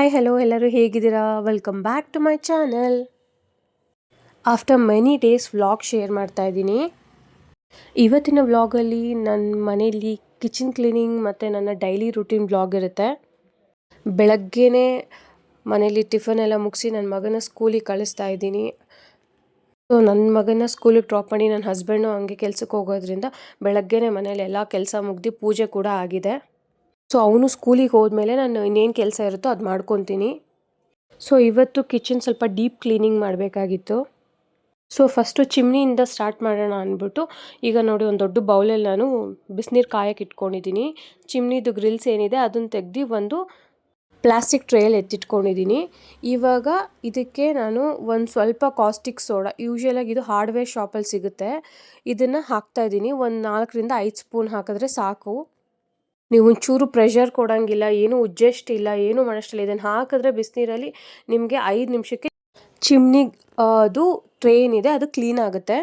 Hi hello ಎಲ್ಲರೂ ಹೇಗಿದ್ದೀರಾ? Welcome back to my channel after many days vlog share ಮಾಡ್ತಾ ಇದ್ದೀನಿ. ಇವತ್ತಿನ ವ್ಲಾಗಲ್ಲಿ ನನ್ನ ಮನೆಯಲ್ಲಿ ಕಿಚನ್ ಕ್ಲೀನಿಂಗ್ ಮತ್ತು ನನ್ನ ಡೈಲಿ ರುಟೀನ್ ವ್ಲಾಗ್ ಇರುತ್ತೆ. ಬೆಳಗ್ಗೆನೇ ಮನೇಲಿ ಟಿಫನ್ ಎಲ್ಲ ಮುಗಿಸಿ ನನ್ನ ಮಗನ ಸ್ಕೂಲಿಗೆ ಕಳಿಸ್ತಾ ಇದ್ದೀನಿ. ಸೊ ನನ್ನ ಮಗನ ಸ್ಕೂಲಿಗೆ ಡ್ರಾಪ್ ಮಾಡಿ ನನ್ನ ಹಸ್ಬೆಂಡು ಹಂಗೆ ಕೆಲಸಕ್ಕೆ ಹೋಗೋದ್ರಿಂದ ಬೆಳಗ್ಗೆನೇ ಮನೇಲಿ ಎಲ್ಲ ಕೆಲಸ ಮುಗ್ದು ಪೂಜೆ ಕೂಡ ಆಗಿದೆ. ಸೊ ಅವನು ಸ್ಕೂಲಿಗೆ ಹೋದ್ಮೇಲೆ ನಾನು ಇನ್ನೇನು ಕೆಲಸ ಇರುತ್ತೋ ಅದು ಮಾಡ್ಕೊತೀನಿ. ಸೊ ಇವತ್ತು ಕಿಚನ್ ಸ್ವಲ್ಪ ಡೀಪ್ ಕ್ಲೀನಿಂಗ್ ಮಾಡಬೇಕಾಗಿತ್ತು. ಸೊ ಫಸ್ಟು ಚಿಮ್ನಿಯಿಂದ ಸ್ಟಾರ್ಟ್ ಮಾಡೋಣ ಅಂದ್ಬಿಟ್ಟು ಈಗ ನೋಡಿ ಒಂದು ದೊಡ್ಡ ಬೌಲಲ್ಲಿ ನಾನು ಬಿಸಿನೀರು ಕಾಯಕ್ಕೆ ಇಟ್ಕೊಂಡಿದ್ದೀನಿ. ಚಿಮ್ನಿದು ಗ್ರಿಲ್ಸ್ ಏನಿದೆ ಅದನ್ನು ತೆಗ್ದು ಒಂದು ಪ್ಲಾಸ್ಟಿಕ್ ಟ್ರೇಯಲ್ಲಿ ಎತ್ತಿಟ್ಕೊಂಡಿದ್ದೀನಿ. ಇವಾಗ ಇದಕ್ಕೆ ನಾನು ಒಂದು ಸ್ವಲ್ಪ ಕಾಸ್ಟಿಕ್ ಸೋಡಾ ಯೂಶ್ವಲಾಗಿ ಇದು ಹಾರ್ಡ್ವೇರ್ ಶಾಪಲ್ಲಿ ಸಿಗುತ್ತೆ. ಇದನ್ನು ಹಾಕ್ತಾಯಿದ್ದೀನಿ ಒಂದು ನಾಲ್ಕರಿಂದ ಐದು ಸ್ಪೂನ್ ಹಾಕಿದ್ರೆ ಸಾಕು. ನೀವು ಒಂಚೂರು ಪ್ರೆಷರ್ ಕೊಡೋಂಗಿಲ್ಲ, ಏನು ಉಜ್ಜಷ್ಟಿಲ್ಲ ಏನು ಮಾಡೋಷ್ಟಿಲ್ಲ. ಇದನ್ನು ಹಾಕಿದ್ರೆ ಬಿಸಿನೀರಲ್ಲಿ ನಿಮಗೆ ಐದು ನಿಮಿಷಕ್ಕೆ ಚಿಮ್ನಿ ಅದು ಟ್ರೇನ್ ಇದೆ, ಅದು ಕ್ಲೀನ್ ಆಗುತ್ತೆ.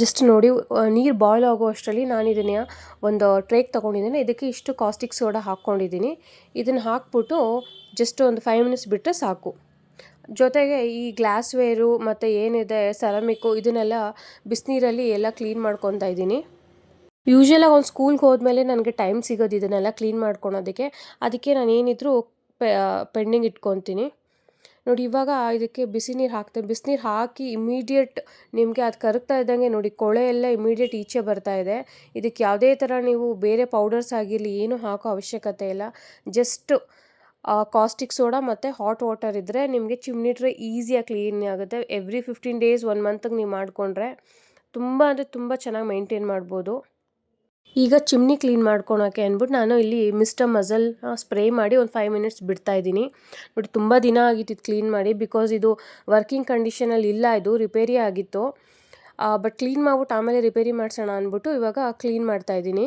ಜಸ್ಟ್ ನೋಡಿ ನೀರು ಬಾಯ್ಲ್ ಆಗೋ ಅಷ್ಟರಲ್ಲಿ ನಾನು ಇದನ್ನು ಒಂದು ಟ್ರೇಕ್ ತೊಗೊಂಡಿದ್ದೀನಿ. ಇದಕ್ಕೆ ಇಷ್ಟು ಕಾಸ್ಟಿಕ್ ಸೋಡಾ ಹಾಕ್ಕೊಂಡಿದ್ದೀನಿ. ಇದನ್ನು ಹಾಕ್ಬಿಟ್ಟು ಜಸ್ಟ್ ಒಂದು ಫೈವ್ ಮಿನಿಟ್ಸ್ ಬಿಟ್ಟರೆ ಸಾಕು. ಜೊತೆಗೆ ಈ ಗ್ಲಾಸ್ವೇರು ಮತ್ತು ಏನಿದೆ ಸೆರಾಮಿಕ್ಕು ಇದನ್ನೆಲ್ಲ ಬಿಸಿನೀರಲ್ಲಿ ಎಲ್ಲ ಕ್ಲೀನ್ ಮಾಡ್ಕೊತಾ ಇದ್ದೀನಿ. ಯೂಶ್ವಲಾಗಿ ಒಂದು ಸ್ಕೂಲ್ಗೆ ಹೋದ್ಮೇಲೆ ನನಗೆ ಟೈಮ್ ಸಿಗೋದು ಇದನ್ನೆಲ್ಲ ಕ್ಲೀನ್ ಮಾಡ್ಕೊಳೋದಕ್ಕೆ. ಅದಕ್ಕೆ ನಾನು ಏನಿದ್ರು ಪೆಂಡಿಂಗ್ ಇಟ್ಕೊತೀನಿ. ನೋಡಿ, ಇವಾಗ ಇದಕ್ಕೆ ಬಿಸಿ ನೀರು ಹಾಕ್ತೇನೆ ಬಿಸಿನೀರು ಹಾಕಿ ಇಮಿಡಿಯೇಟ್ ನಿಮಗೆ ಅದು ಕರಗ್ತಾ ಇದ್ದಂಗೆ ನೋಡಿ ಕೊಳೆ ಎಲ್ಲ ಇಮಿಡಿಯೇಟ್ ಈಚೆ ಬರ್ತಾ ಇದೆ. ಇದಕ್ಕೆ ಯಾವುದೇ ಥರ ನೀವು ಬೇರೆ ಪೌಡರ್ಸ್ ಆಗಿರಲಿ, ಏನು ಹಾಕೋ ಅವಶ್ಯಕತೆ ಇಲ್ಲ. ಜಸ್ಟ್ ಕಾಸ್ಟಿಕ್ ಸೋಡಾ ಮತ್ತು ಹಾಟ್ ವಾಟರ್ ಇದ್ದರೆ ನಿಮಗೆ ಚಿಮ್ನಿ ಟ್ರೇ ಈಸಿಯಾಗಿ ಕ್ಲೀನ್ ಆಗುತ್ತೆ. ಎವ್ರಿ ಫಿಫ್ಟೀನ್ ಡೇಸ್ ಒನ್ ಮಂತ್ಗೆ ನೀವು ಮಾಡಿಕೊಂಡ್ರೆ ತುಂಬ ಅಂದರೆ ತುಂಬ ಚೆನ್ನಾಗಿ ಮೈಂಟೈನ್ ಮಾಡ್ಬೋದು. ಈಗ ಚಿಮ್ನಿ ಕ್ಲೀನ್ ಮಾಡ್ಕೊಳೋಕೆ ಅಂದ್ಬಿಟ್ಟು ನಾನು ಇಲ್ಲಿ ಮಿಸ್ಟರ್ ಮಜಲ್ ಸ್ಪ್ರೇ ಮಾಡಿ ಒಂದು ಫೈವ್ ಮಿನಿಟ್ಸ್ ಬಿಡ್ತಾ ಇದ್ದೀನಿ. ಬಟ್ ತುಂಬ ದಿನ ಆಗಿತ್ತು ಇದು ಕ್ಲೀನ್ ಮಾಡಿ ಬಿಕಾಸ್ ಇದು ವರ್ಕಿಂಗ್ ಕಂಡೀಷನಲ್ಲಿ ಇಲ್ಲ, ಇದು ರಿಪೇರಿ ಆಗಿತ್ತು. ಬಟ್ ಕ್ಲೀನ್ ಮಾಡ್ಬಿಟ್ಟು ಆಮೇಲೆ ರಿಪೇರಿ ಮಾಡಿಸೋಣ ಅಂದ್ಬಿಟ್ಟು ಇವಾಗ ಕ್ಲೀನ್ ಮಾಡ್ತಾ ಇದ್ದೀನಿ.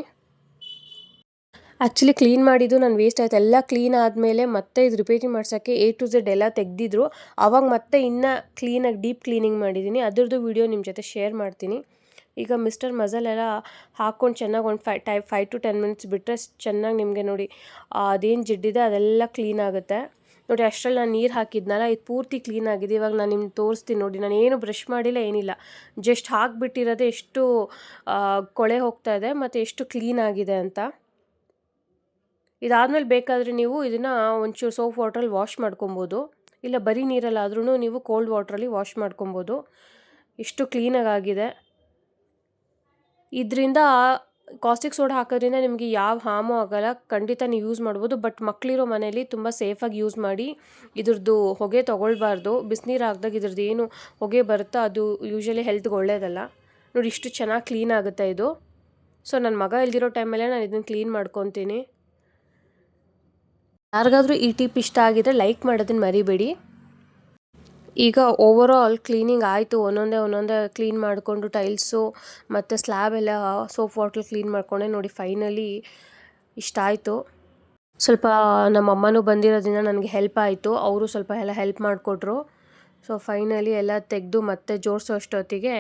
ಆ್ಯಕ್ಚುಲಿ ಕ್ಲೀನ್ ಮಾಡಿದ್ದು ನಾನು ವೇಸ್ಟ್ ಆಯಿತು. ಎಲ್ಲ ಕ್ಲೀನ್ ಆದಮೇಲೆ ಮತ್ತೆ ಇದು ರಿಪೇರಿ ಮಾಡ್ಸೋಕ್ಕೆ ಎ ಟು ಝೆಡ್ ಎಲ್ಲ ತೆಗೆದಿದ್ರು. ಆವಾಗ ಮತ್ತೆ ಇನ್ನೂ ಕ್ಲೀನಾಗಿ ಡೀಪ್ ಕ್ಲೀನಿಂಗ್ ಮಾಡಿದ್ದೀನಿ. ಅದರದ್ದು ವೀಡಿಯೋ ನಿಮ್ಮ ಜೊತೆ ಶೇರ್ ಮಾಡ್ತೀನಿ. ಈಗ ಮಿಸ್ಟರ್ ಮಸಾಲೆಲ್ಲ ಹಾಕ್ಕೊಂಡು ಚೆನ್ನಾಗಿ ಒಂದು ಫೈ, ಟೈ ಫೈವ್ ಟು ಟೆನ್ ಮಿನಿಟ್ಸ್ ಬಿಟ್ಟರೆ ಚೆನ್ನಾಗಿ ನಿಮಗೆ ನೋಡಿ ಅದೇನು ಜಿಡ್ಡಿದೆ ಅದೆಲ್ಲ ಕ್ಲೀನ್ ಆಗುತ್ತೆ. ನೋಡಿ, ಅಷ್ಟರಲ್ಲಿ ನಾನು ನೀರು ಹಾಕಿದ್ನಲ್ಲ, ಇದು ಪೂರ್ತಿ ಕ್ಲೀನ್ ಆಗಿದೆ. ಇವಾಗ ನಾನು ನಿಮ್ಗೆ ತೋರಿಸ್ತೀನಿ ನೋಡಿ, ನಾನು ಏನು ಬ್ರಷ್ ಮಾಡಿಲ್ಲ, ಏನಿಲ್ಲ. ಜಸ್ಟ್ ಹಾಕಿಬಿಟ್ಟಿರೋದೇ ಎಷ್ಟು ಕೊಳೆ ಹೋಗ್ತಾ ಇದೆ ಮತ್ತು ಎಷ್ಟು ಕ್ಲೀನ್ ಆಗಿದೆ ಅಂತ. ಇದಾದಮೇಲೆ ಬೇಕಾದರೆ ನೀವು ಇದನ್ನು ಒಂಚೂರು ಸೋಪ್ ವಾಟ್ರಲ್ಲಿ ವಾಶ್ ಮಾಡ್ಕೊಬೋದು. ಇಲ್ಲ ಬರೀ ನೀರಲ್ಲಾದ್ರೂ ನೀವು ಕೋಲ್ಡ್ ವಾಟ್ರಲ್ಲಿ ವಾಶ್ ಮಾಡ್ಕೊಬೋದು. ಎಷ್ಟು ಕ್ಲೀನಾಗಿ ಆಗಿದೆ. ಇದರಿಂದ ಕಾಸ್ಟಿಕ್ ಸೋಡಾ ಹಾಕೋದ್ರಿಂದ ನಿಮಗೆ ಯಾವ ಹಾಮು ಆಗೋಲ್ಲ. ಖಂಡಿತ ನೀವು ಯೂಸ್ ಮಾಡ್ಬೋದು. ಬಟ್ ಮಕ್ಕಳಿರೋ ಮನೇಲಿ ತುಂಬ ಸೇಫಾಗಿ ಯೂಸ್ ಮಾಡಿ ಇದ್ರದ್ದು ಹೊಗೆ ತೊಗೊಳ್ಬಾರ್ದು. ಬಿಸಿನೀರು ಹಾಕ್ದಾಗ ಇದ್ರದ್ದು ಏನು ಹೊಗೆ ಬರುತ್ತೋ ಅದು ಯೂಶ್ವಲಿ ಹೆಲ್ತ್ಗೆ ಒಳ್ಳೆಯದಲ್ಲ ನೋಡಿ ಇಷ್ಟು ಚೆನ್ನಾಗಿ ಕ್ಲೀನ್ ಆಗುತ್ತೆ ಇದು. ಸೊ ನನ್ನ ಮಗ ಇಲ್ದಿರೋ ಟೈಮಲ್ಲೇ ನಾನು ಇದನ್ನು ಕ್ಲೀನ್ ಮಾಡ್ಕೊತೀನಿ. ಯಾರಿಗಾದರೂ ಈ ಟಿಪ್ ಇಷ್ಟ ಆಗಿದ್ರೆ ಲೈಕ್ ಮಾಡೋದನ್ನು ಮರಿಬೇಡಿ. ಈಗ ಓವರ್ ಆಲ್ ಕ್ಲೀನಿಂಗ್ ಆಯಿತು. ಒಂದೊಂದೇ ಒಂದೊಂದೇ ಕ್ಲೀನ್ ಮಾಡಿಕೊಂಡು ಟೈಲ್ಸು ಮತ್ತು ಸ್ಲ್ಯಾಬ್ ಎಲ್ಲ ಸೋಪ್ ವಾಟ್ರ್ ಕ್ಲೀನ್ ಮಾಡಿಕೊಂಡೆ. ನೋಡಿ ಫೈನಲಿ ಇಷ್ಟ ಆಯಿತು. ಸ್ವಲ್ಪ ನಮ್ಮ ಅಮ್ಮನೂ ಬಂದಿರೋದ್ರಿಂದ ನನಗೆ ಹೆಲ್ಪ್ ಆಯಿತು. ಅವರು ಸ್ವಲ್ಪ ಎಲ್ಲ ಹೆಲ್ಪ್ ಮಾಡಿಕೊಟ್ರು. ಸೊ ಫೈನಲಿ ಎಲ್ಲ ತೆಗೆದು ಮತ್ತೆ ಜೋಡಿಸೋ ಅಷ್ಟೊತ್ತಿಗೆ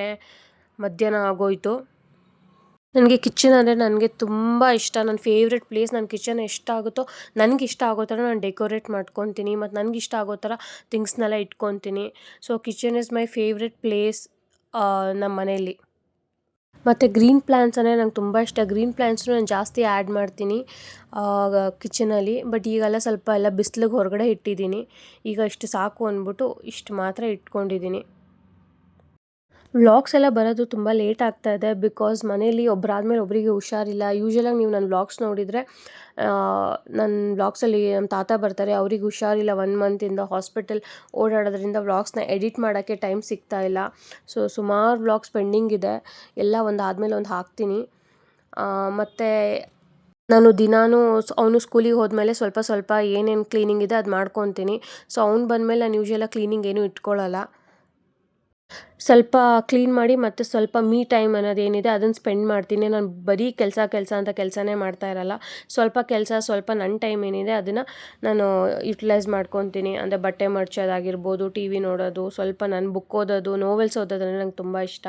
ಮಧ್ಯಾಹ್ನ ಆಗೋಯಿತು. ನನಗೆ ಕಿಚನ್ ಅಂದರೆ ನನಗೆ ತುಂಬ ಇಷ್ಟ. ನನ್ನ ಫೇವ್ರೆಟ್ ಪ್ಲೇಸ್ ನನ್ನ ಕಿಚನ್ ಎಷ್ಟಾಗುತ್ತೋ ನನಗೆ ಇಷ್ಟ ಆಗೋ ಥರ ನಾನು ಡೆಕೋರೇಟ್ ಮಾಡ್ಕೊತೀನಿ. ಮತ್ತು ನನಗೆ ಇಷ್ಟ ಆಗೋ ಥರ ಥಿಂಗ್ಸ್ನೆಲ್ಲ ಇಟ್ಕೊತೀನಿ. So kitchen is my favourite place ನಮ್ಮ ಮನೆಯಲ್ಲಿ. ಮತ್ತು ಗ್ರೀನ್ ಪ್ಲ್ಯಾಂಟ್ಸ್ ಅಂದರೆ ನಂಗೆ ತುಂಬ ಇಷ್ಟ. ಗ್ರೀನ್ ಪ್ಲ್ಯಾಂಟ್ಸ್ನು ನಾನು ಜಾಸ್ತಿ ಆ್ಯಡ್ ಮಾಡ್ತೀನಿ ಕಿಚನಲ್ಲಿ ಬಟ್ ಈಗೆಲ್ಲ ಸ್ವಲ್ಪ ಎಲ್ಲ ಬಿಸಿಲಿಗೆ ಹೊರಗಡೆ ಇಟ್ಟಿದ್ದೀನಿ. ಈಗ ಇಷ್ಟು ಸಾಕು ಅಂದ್ಬಿಟ್ಟು ಇಷ್ಟು ಮಾತ್ರ ಇಟ್ಕೊಂಡಿದ್ದೀನಿ. ವ್ಲಾಗ್ಸ್ ಎಲ್ಲ ಬರೋದು ತುಂಬ ಲೇಟ್ ಆಗ್ತಾ ಇದೆ ಬಿಕಾಸ್ ಮನೇಲಿ ಒಬ್ಬರಾದ್ಮೇಲೆ ಒಬ್ಬರಿಗೆ ಹುಷಾರಿಲ್ಲ. ಯೂಶ್ವಲಾಗಿ ನೀವು ನನ್ನ ವ್ಲಾಗ್ಸ್ ನೋಡಿದರೆ ನನ್ನ ವ್ಲಾಗ್ಸಲ್ಲಿ ನಮ್ಮ ತಾತ ಬರ್ತಾರೆ, ಅವ್ರಿಗೆ ಹುಷಾರಿಲ್ಲ ಒನ್ ಮಂತಿಂದ ಹಾಸ್ಪಿಟಲ್ ಓಡಾಡೋದ್ರಿಂದ ವ್ಲಾಗ್ಸ್ನ ಎಡಿಟ್ ಮಾಡೋಕ್ಕೆ ಟೈಮ್ ಸಿಗ್ತಾ ಇಲ್ಲ. ಸೊ ಸುಮಾರು ವ್ಲಾಗ್ಸ್ ಪೆಂಡಿಂಗ್ ಇದೆ. ಎಲ್ಲ ಒಂದು ಆದಮೇಲೆ ಒಂದು ಹಾಕ್ತೀನಿ. ಮತ್ತು ನಾನು ದಿನಾನು ಅವನು ಸ್ಕೂಲಿಗೆ ಹೋದ್ಮೇಲೆ ಸ್ವಲ್ಪ ಸ್ವಲ್ಪ ಏನೇನು ಕ್ಲೀನಿಂಗ್ ಇದೆ ಅದು ಮಾಡ್ಕೊತೀನಿ. ಸೊ ಅವ್ನು ಬಂದಮೇಲೆ ನಾನು ಯೂಶ್ವಲಾಗಿ ಕ್ಲೀನಿಂಗ್ ಏನೂ ಇಟ್ಕೊಳ್ಳಲ್ಲ ಸ್ವಲ್ಪ ಕ್ಲೀನ್ ಮಾಡಿ ಮತ್ತು ಸ್ವಲ್ಪ ಮೀ ಟೈಮ್ ಅನ್ನೋದೇನಿದೆ ಅದನ್ನು ಸ್ಪೆಂಡ್ ಮಾಡ್ತೀನಿ. ನಾನು ಬರೀ ಕೆಲಸ ಕೆಲಸ ಅಂತ ಕೆಲಸನೇ ಮಾಡ್ತಾ ಇರಲ್ಲ. ಸ್ವಲ್ಪ ಕೆಲಸ, ಸ್ವಲ್ಪ ನನ್ನ ಟೈಮ್ ಏನಿದೆ ಅದನ್ನು ನಾನು ಯುಟಿಲೈಸ್ ಮಾಡ್ಕೊತೀನಿ. ಅಂದರೆ ಬಟ್ಟೆ ಮಡ್ಚೋದಾಗಿರ್ಬೋದು ಟಿ ವಿ ನೋಡೋದು, ಸ್ವಲ್ಪ ನಾನು ಬುಕ್ ಓದೋದು ನೋವೆಲ್ಸ್ ಓದೋದಂದರೆ ನಂಗೆ ತುಂಬ ಇಷ್ಟ.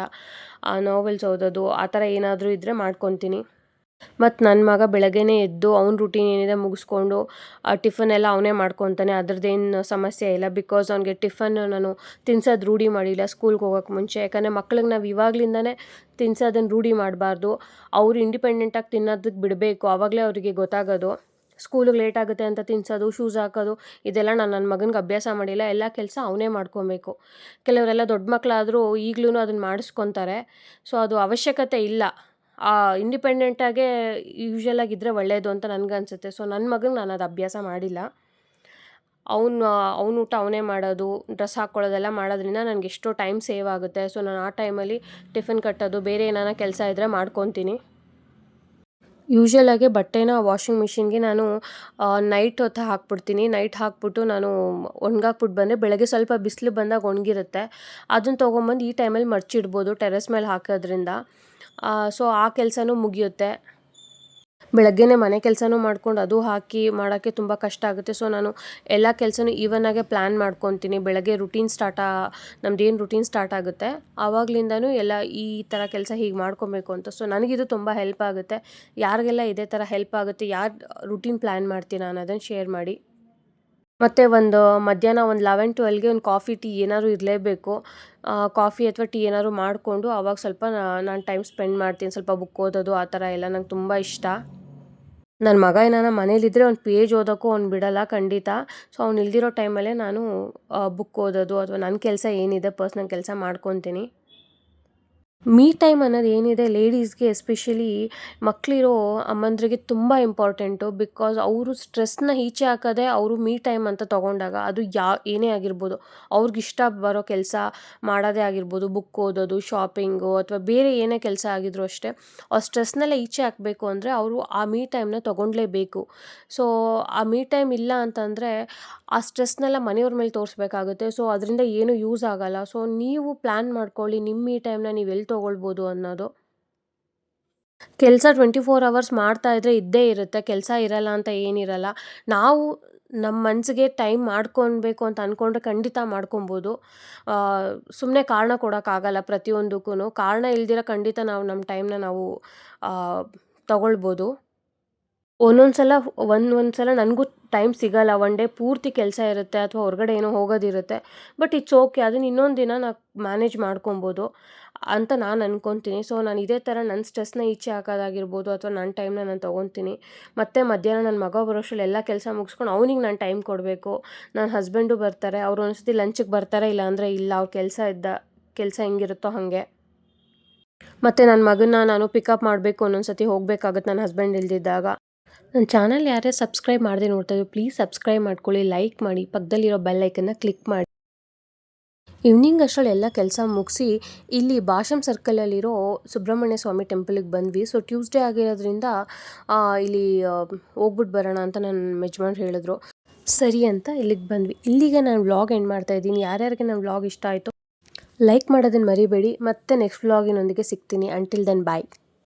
ಆ ನೋವೆಲ್ಸ್ ಓದೋದು, ಆ ಥರ ಏನಾದರೂ ಇದ್ದರೆ ಮಾಡ್ಕೊತೀನಿ. ಮತ್ತು ನನ್ನ ಮಗ ಬೆಳಗ್ಗೆನೇ ಎದ್ದು ಅವ್ನ ರೂಟೀನ್ ಏನಿದೆ ಮುಗಿಸ್ಕೊಂಡು ಟಿಫನ್ ಎಲ್ಲ ಅವನೇ ಮಾಡ್ಕೊತಾನೆ. ಅದ್ರದ್ದೇನು ಸಮಸ್ಯೆ ಇಲ್ಲ. ಬಿಕಾಸ್ ಅವ್ನಿಗೆ ಟಿಫನ್ ನಾನು ತಿನ್ಸೋದು ರೂಢಿ ಮಾಡಿಲ್ಲ ಸ್ಕೂಲ್ಗೆ ಹೋಗೋಕೆ ಮುಂಚೆ. ಯಾಕಂದರೆ ಮಕ್ಳಿಗೆ ನಾವು ಇವಾಗಲಿಂದನೇ ತಿನ್ಸೋದನ್ನು ರೂಢಿ ಮಾಡಬಾರ್ದು. ಅವ್ರು ಇಂಡಿಪೆಂಡೆಂಟಾಗಿ ತಿನ್ನೋದಕ್ಕೆ ಬಿಡಬೇಕು. ಆವಾಗಲೇ ಅವರಿಗೆ ಗೊತ್ತಾಗೋದು. ಸ್ಕೂಲಿಗೆ ಲೇಟ್ ಆಗುತ್ತೆ ಅಂತ ತಿನ್ಸೋದು ಶೂಸ್ ಹಾಕೋದು, ಇದೆಲ್ಲ ನಾನು ನನ್ನ ಮಗನಿಗೆ ಅಭ್ಯಾಸ ಮಾಡಿಲ್ಲ. ಎಲ್ಲ ಕೆಲಸ ಅವನೇ ಮಾಡ್ಕೊಬೇಕು. ಕೆಲವರೆಲ್ಲ ದೊಡ್ಡ ಮಕ್ಕಳಾದರೂ ಈಗಲೂ ಅದನ್ನು ಮಾಡಿಸ್ಕೊತಾರೆ. ಸೊ ಅದು ಅವಶ್ಯಕತೆ ಇಲ್ಲ. ಇಂಡಿಪೆಂಡೆಂಟಾಗೇ ಯೂಶ್ವಲಾಗಿ ಇದ್ದರೆ ಒಳ್ಳೆಯದು ಅಂತ ನನಗನ್ಸುತ್ತೆ ಸೊ ನನ್ನ ಮಗಂಗೆ ನಾನು ಅದು ಅಭ್ಯಾಸ ಮಾಡಿಲ್ಲ. ಅವನು ಅವ್ನ ಊಟ ಅವನೇ ಮಾಡೋದು ಡ್ರೆಸ್ ಹಾಕ್ಕೊಳ್ಳೋದೆಲ್ಲ ಮಾಡೋದ್ರಿಂದ ನನಗೆ ಎಷ್ಟೋ ಟೈಮ್ ಸೇವ್ ಆಗುತ್ತೆ. ಸೊ ನಾನು ಆ ಟೈಮಲ್ಲಿ ಟಿಫಿನ್ ಕಟ್ಟೋದು, ಬೇರೆ ಏನಾರ ಕೆಲಸ ಇದ್ದರೆ ಮಾಡ್ಕೊತೀನಿ. ಯೂಶ್ವಲಾಗಿ ಬಟ್ಟೆನ ವಾಷಿಂಗ್ ಮಿಷಿನ್ಗೆ ನಾನು ನೈಟ್ ಹೊತ್ತು ಹಾಕ್ಬಿಡ್ತೀನಿ. ನೈಟ್ ಹಾಕ್ಬಿಟ್ಟು ನಾನು ಒಣಗಾಕ್ಬಿಟ್ಟು ಬಂದರೆ ಬೆಳಗ್ಗೆ ಸ್ವಲ್ಪ ಬಿಸಿಲು ಬಂದಾಗ ಒಣಗಿರುತ್ತೆ. ಅದನ್ನು ತೊಗೊಂಬಂದು ಈ ಟೈಮಲ್ಲಿ ಮರ್ಚಿಡ್ಬೋದು ಟೆರೆಸ್ ಮೇಲೆ ಹಾಕೋದ್ರಿಂದ. ಸೊ ಆ ಕೆಲಸನೂ ಮುಗಿಯುತ್ತೆ. ಬೆಳಗ್ಗೆನೇ ಮನೆ ಕೆಲಸನೂ ಮಾಡ್ಕೊಂಡು ಅದು ಹಾಕಿ ಮಾಡೋಕ್ಕೆ ತುಂಬ ಕಷ್ಟ ಆಗುತ್ತೆ. ಸೊ ನಾನು ಎಲ್ಲ ಕೆಲಸನೂ ಈವನ್ನಾಗೆ ಪ್ಲ್ಯಾನ್ ಮಾಡ್ಕೊತೀನಿ. ಬೆಳಗ್ಗೆ ರುಟೀನ್ ಸ್ಟಾರ್ಟ್ ನಮ್ದೇನು ರುಟೀನ್ ಸ್ಟಾರ್ಟ್ ಆಗುತ್ತೆ, ಆವಾಗ್ಲಿಂದನೂ ಎಲ್ಲ ಈ ಥರ ಕೆಲಸ ಹೀಗೆ ಮಾಡ್ಕೊಬೇಕು ಅಂತ. ಸೊ ನನಗಿದು ತುಂಬ ಹೆಲ್ಪ್ ಆಗುತ್ತೆ. ಯಾರಿಗೆಲ್ಲ ಇದೇ ಥರ ಹೆಲ್ಪ್ ಆಗುತ್ತೆ, ಯಾರು ರುಟೀನ್ ಪ್ಲ್ಯಾನ್ ಮಾಡ್ತೀನಿ ನಾನು ಅದನ್ನು ಶೇರ್ ಮಾಡಿ. ಮತ್ತು ಒಂದು ಮಧ್ಯಾಹ್ನ ಒಂದು ಲೆವೆನ್ ಟ್ವೆಲ್ಗೆ ಒಂದು ಕಾಫಿ, ಟೀ ಏನಾದ್ರು ಇರಲೇಬೇಕು. ಕಾಫಿ ಅಥವಾ ಟೀ ಏನಾದ್ರು ಮಾಡಿಕೊಂಡು ಆವಾಗ ಸ್ವಲ್ಪ ನಾನು ಟೈಮ್ ಸ್ಪೆಂಡ್ ಮಾಡ್ತೀನಿ. ಸ್ವಲ್ಪ ಬುಕ್ ಓದೋದು ಆ ಥರ ಎಲ್ಲ ನಂಗೆ ತುಂಬ ಇಷ್ಟ. ನನ್ನ ಮಗ ಏನಾರ ಮನೇಲಿದ್ದರೆ ಒಂದು ಪೇಜ್ ಓದೋಕ್ಕೂ ಅವ್ನು ಬಿಡಲ್ಲ ಖಂಡಿತ. ಸೊ ಅವ್ನು ಇಲ್ದಿರೋ ಟೈಮಲ್ಲೇ ನಾನು ಬುಕ್ ಓದೋದು ಅಥವಾ ನನ್ನ ಕೆಲಸ ಏನಿದೆ, ಪರ್ಸ್ನಲ್ ಕೆಲಸ ಮಾಡ್ಕೊತೀನಿ. ಮೀ ಟೈಮ್ ಅನ್ನೋದು ಏನಿದೆ ಲೇಡೀಸ್ಗೆ ಎಸ್ಪೆಷಲಿ ಮಕ್ಕಳಿರೋ ಅಮ್ಮಂದ್ರಿಗೆ ತುಂಬ ಇಂಪಾರ್ಟೆಂಟು ಬಿಕಾಸ್ ಅವರು ಸ್ಟ್ರೆಸ್ನ ಈಚೆ ಹಾಕೋದೇ ಅವರು ಮೀ ಟೈಮ್ ಅಂತ ತೊಗೊಂಡಾಗ ಅದು ಯಾ, ಏನೇ ಆಗಿರ್ಬೋದು. ಅವ್ರಿಗೆ ಇಷ್ಟ ಬರೋ ಕೆಲಸ ಮಾಡೋದೇ ಆಗಿರ್ಬೋದು ಬುಕ್ ಓದೋದು ಶಾಪಿಂಗು ಅಥವಾ ಬೇರೆ ಏನೇ ಕೆಲಸ ಆಗಿದ್ರು ಅಷ್ಟೇ, ಆ ಸ್ಟ್ರೆಸ್ನೆಲ್ಲ ಈಚೆ ಹಾಕಬೇಕು ಅಂದರೆ ಅವರು ಆ ಮೀ ಟೈಮ್ನ ತೊಗೊಂಡ್ಲೇಬೇಕು. ಸೊ ಆ ಮೀ ಟೈಮ್ ಇಲ್ಲ ಅಂತಂದರೆ ಆ ಸ್ಟ್ರೆಸ್ನೆಲ್ಲ ಮನೆಯವ್ರ ಮೇಲೆ ತೋರಿಸ್ಬೇಕಾಗುತ್ತೆ. ಸೊ ಅದರಿಂದ ಏನೂ ಯೂಸ್ ಆಗೋಲ್ಲ. ಸೊ ನೀವು ಪ್ಲ್ಯಾನ್ ಮಾಡ್ಕೊಳ್ಳಿ, ನಿಮ್ಮ ಮೀ ಟೈಮ್ನ ನೀವು ಎಲ್ಲಿ ತೊಗೊಳ್ಬೋದು ಅನ್ನೋದು. ಕೆಲಸ ಟ್ವೆಂಟಿ ಫೋರ್ ಅವರ್ಸ್ ಮಾಡ್ತಾ ಇದ್ದರೆ ಇದ್ದೇ ಇರುತ್ತೆ, ಕೆಲಸ ಇರಲ್ಲ ಅಂತ ಏನಿರಲ್ಲ ನಾವು ನಮ್ಮ ಮನಸ್ಸಿಗೆ ಟೈಮ್ ಮಾಡ್ಕೊಬೇಕು ಅಂತ ಅಂದ್ಕೊಂಡ್ರೆ ಖಂಡಿತ ಮಾಡ್ಕೊಬೋದು ಸುಮ್ಮನೆ ಕಾರಣ ಕೊಡೋಕ್ಕಾಗಲ್ಲ ಪ್ರತಿಯೊಂದಕ್ಕೂ ಕಾರಣ ಇಲ್ದಿರ ಖಂಡಿತ ನಾವು ನಮ್ಮ ಟೈಮ್ನ ನಾವು ತಗೊಳ್ಬೋದು. ಒಂದೊಂದು ಸಲ ಒಂದು ಒಂದು ಸಲ ನನಗೂ ಟೈಮ್ ಸಿಗಲ್ಲ. ಒನ್ ಡೇ ಪೂರ್ತಿ ಕೆಲಸ ಇರುತ್ತೆ ಅಥವಾ ಹೊರಗಡೆ ಏನೋ ಹೋಗೋದಿರುತ್ತೆ. ಬಟ್ ಇಟ್ಸ್ ಓಕೆ ಅದನ್ನ ಇನ್ನೊಂದು ದಿನ ನಾ ಮ್ಯಾನೇಜ್ ಮಾಡ್ಕೊಬೋದು ಅಂತ ನಾನು ಅಂದ್ಕೊತೀನಿ ಸೊ ನಾನು ಇದೇ ಥರ ನನ್ನ ಸ್ಟ್ರೆಸ್ನ ಈಚೆ ಹಾಕೋದಾಗಿರ್ಬೋದು ಅಥವಾ ನನ್ನ ಟೈಮ್ನ ನಾನು ತೊಗೊತೀನಿ. ಮತ್ತು ಮಧ್ಯಾಹ್ನ ನನ್ನ ಮಗ ಬರೋಷ್ಟ್ರಲ್ಲಿ ಎಲ್ಲ ಕೆಲಸ ಮುಗಿಸ್ಕೊಂಡು ಅವ್ನಿಗೆ ನಾನು ಟೈಮ್ ಕೊಡಬೇಕು. ನನ್ನ ಹಸ್ಬೆಂಡು ಬರ್ತಾರೆ. ಅವ್ರು ಒಂದ್ಸತಿ ಲಂಚಿಗೆ ಬರ್ತಾರೆ ಇಲ್ಲ ಅಂದರೆ ಇಲ್ಲ. ಅವ್ರ ಕೆಲಸ ಇದ್ದ, ಕೆಲಸ ಹೆಂಗಿರುತ್ತೋ ಹಾಗೆ. ಮತ್ತು ನನ್ನ ಮಗನ್ನ ನಾನು ಪಿಕಪ್ ಮಾಡಬೇಕು ಒಂದೊಂದು ಸತಿ ಹೋಗಬೇಕಾಗುತ್ತೆ ನನ್ನ ಹಸ್ಬೆಂಡ್ ಇಲ್ದಿದ್ದಾಗ. ನನ್ನ ಚಾನಲ್ ಯಾರೇ ಸಬ್ಸ್ಕ್ರೈಬ್ ಮಾಡದೆ ನೋಡ್ತಾ ಪ್ಲೀಸ್ ಸಬ್ಸ್ಕ್ರೈಬ್ ಮಾಡ್ಕೊಳ್ಳಿ ಲೈಕ್ ಮಾಡಿ, ಪಕ್ಕದಲ್ಲಿರೋ ಬೆಲ್ ಐಕನ್ನ ಕ್ಲಿಕ್ ಮಾಡಿ. ಈವ್ನಿಂಗ್ ಅಷ್ಟರಲ್ಲಿ ಎಲ್ಲ ಕೆಲಸ ಮುಗಿಸಿ, ಇಲ್ಲಿ ಭಾಷಮ್ ಸರ್ಕಲಲ್ಲಿರೋ ಸುಬ್ರಹ್ಮಣ್ಯ ಸ್ವಾಮಿ ಟೆಂಪಲಿಗೆ ಬಂದ್ವಿ. ಸೊ ಟ್ಯೂಸ್ಡೇ ಆಗಿರೋದ್ರಿಂದ ಇಲ್ಲಿ ಹೋಗ್ಬಿಟ್ಟು ಬರೋಣ ಅಂತ ನನ್ನ ಯಜಮಾನ್ರು ಹೇಳಿದ್ರು. ಸರಿ ಅಂತ ಇಲ್ಲಿಗೆ ಬಂದ್ವಿ. ಇಲ್ಲಿಗೆ ನಾನು ವ್ಲಾಗ್ ಎಂಡ್ ಮಾಡ್ತಾ ಇದ್ದೀನಿ. ಯಾರ್ಯಾರಿಗೆ ನನ್ನ ವ್ಲಾಗ್ ಇಷ್ಟ ಆಯಿತು ಲೈಕ್ ಮಾಡೋದನ್ನು ಮರಿಬೇಡಿ. ಮತ್ತೆ ನೆಕ್ಸ್ಟ್ ವ್ಲಾಗಿನೊಂದಿಗೆ ಸಿಗ್ತೀನಿ. Until then bye